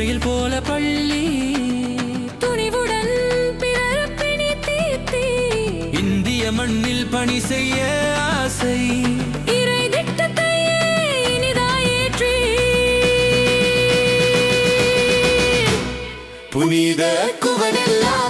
குழையில் போல பள்ளி. துணிவுடன் பிறப்பினி தீர்த்தி. இந்திய மண்ணில் பணி செய்ய ஆசை. இறை புனித குவனெல்லாம்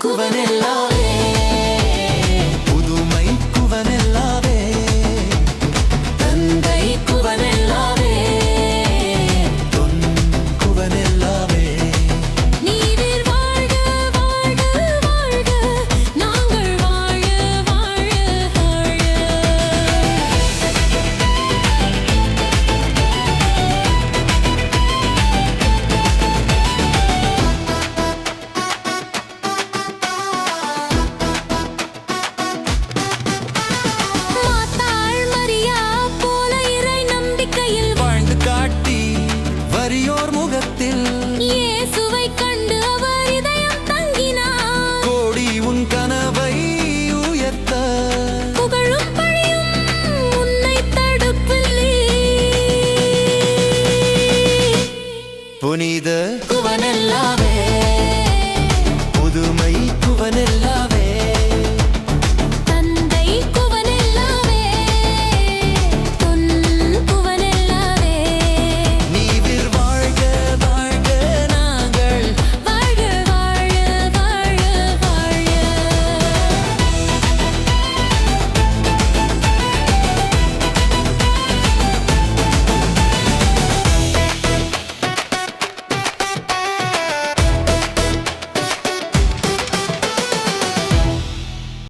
cuba in love.